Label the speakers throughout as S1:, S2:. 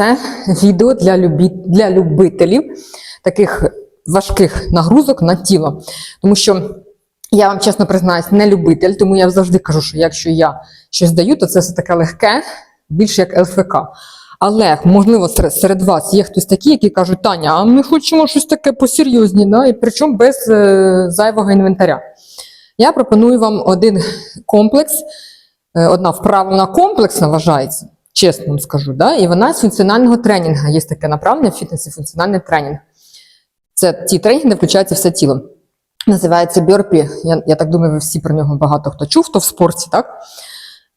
S1: Це відео для, любі... для любителів таких важких нагрузок на тіло. Тому що я вам чесно признаюсь, не любитель, тому я завжди кажу, що якщо я щось даю, то це все таке легке, більше як ЛФК. Але можливо серед, вас є хтось такий, які кажуть, Таня, а ми хочемо щось таке посерйозні, да? і причому без е, зайвого інвентаря. Я пропоную вам один комплекс, е, одна вправа, вона комплексна вважається, чесно вам скажу, да? і вона з функціонального тренінгу. Є таке направлення в фітнесі функціональний тренінг. Це ті тренінги, де включається все тіло. Називається Бьорпі. Я, я так думаю, ви всі про нього багато хто чув, хто в спорті, так?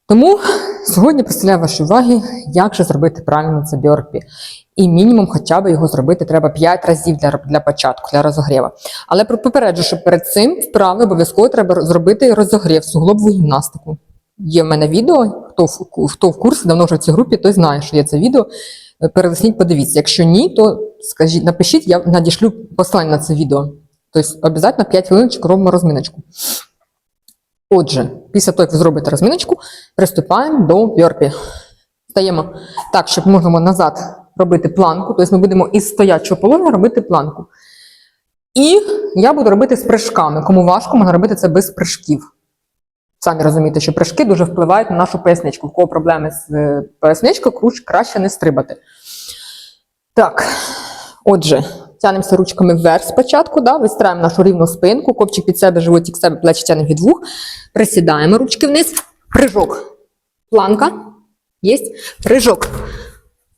S1: Тому сьогодні представляю вашій уваги, як же зробити правильно це бьорпі. І мінімум хоча б його зробити треба 5 разів для, для початку, для розогріва. Але попереджу, що перед цим вправи обов'язково треба зробити розогрів, суглобову гімнастику. Є в мене відео, хто в, хто в курсі, давно вже в цій групі, той знає, що є це відео. Е, Перелисніть, подивіться. Якщо ні, то скажіть, напишіть, я надішлю посилання на це відео. Тобто, обов'язково 5 хвилиночок робимо розминочку. Отже, після того, як ви зробите розминочку, приступаємо до бьорпі. Стаємо так, щоб було назад робити планку. Тобто ми будемо із стоячого положення робити планку. І я буду робити з прыжками. Кому важко, можна робити це без прыжків. Самі розумієте, що прыжки дуже впливають на нашу поясничку. В кого проблеми з е, поясничкою, круч- краще не стрибати. Так, отже, тянемося ручками вверх спочатку, да? вистраємо нашу рівну спинку, копчик під себе, животик себе, плечі тянемо від вух. Присідаємо ручки вниз, прыжок. Планка. Є. Прыжок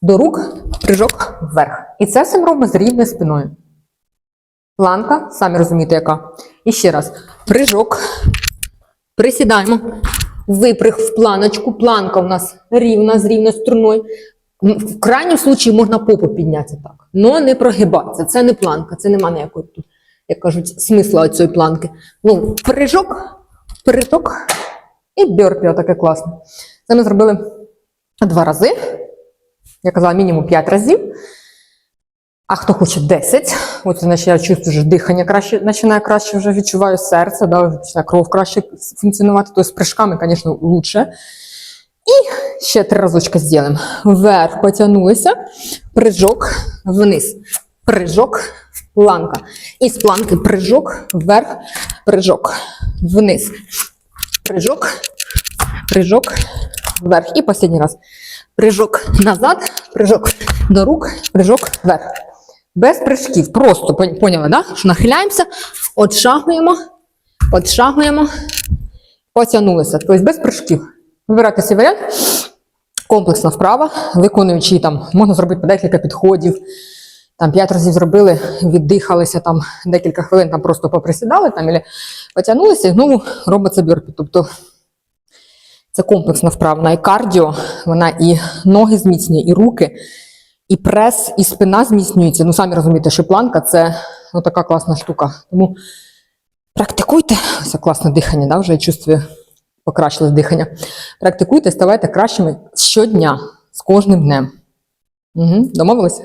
S1: до рук, прыжок вверх. І це все ми робимо з рівною спиною. Планка, самі розумієте, яка. І ще раз. Прыжок. Присідаємо. Випрыг в планочку. Планка у нас рівна, з рівною струною. М, В крайньому случаї можна попу підняти так. Но не прогибатися. Це не планка, це нема ніякої тут, як кажуть, смисла цієї планки. Ну, прыжок, прыжок і бьорпі, отаке класне. Це ми зробили два рази. Я казала, мінімум 5 разів. А хто хоче 10, от значить я чувствую, що дихання краще, починає краще вже відчуваю серце, да, вже починає кров краще функціонувати. Тобто з прыжками, звісно, лучше. І ще три разочка зробимо. Вверх потягнулися, прыжок вниз. Прыжок, планка. І з планки прыжок, вверх, прыжок, вниз. Прыжок, прыжок, вверх. І останній раз. Прыжок назад, прыжок до рук, прыжок вверх. Без прыжків. Просто пон- поняли, да? нахиляємося, отшагуємо, отшагуємо, потягнулися. Тобто без прыжків. Вибирайте свій варіант. Комплексна вправа, виконуючи там, можна зробити декілька підходів. Там п'ять разів зробили, віддихалися там декілька хвилин, там просто поприсідали там, або потягнулися і знову робиться бюрпі. Тобто це комплексна вправа, вона і кардіо, вона і ноги зміцнює, і руки, і прес, і спина зміцнюється. Ну, самі розумієте, що планка це ну, така класна штука. Тому практикуйте. це класне дихання, да? вже я чувствую, покращилось дихання. Практикуйте, ставайте кращими щодня, з кожним днем. Угу. Домовилися?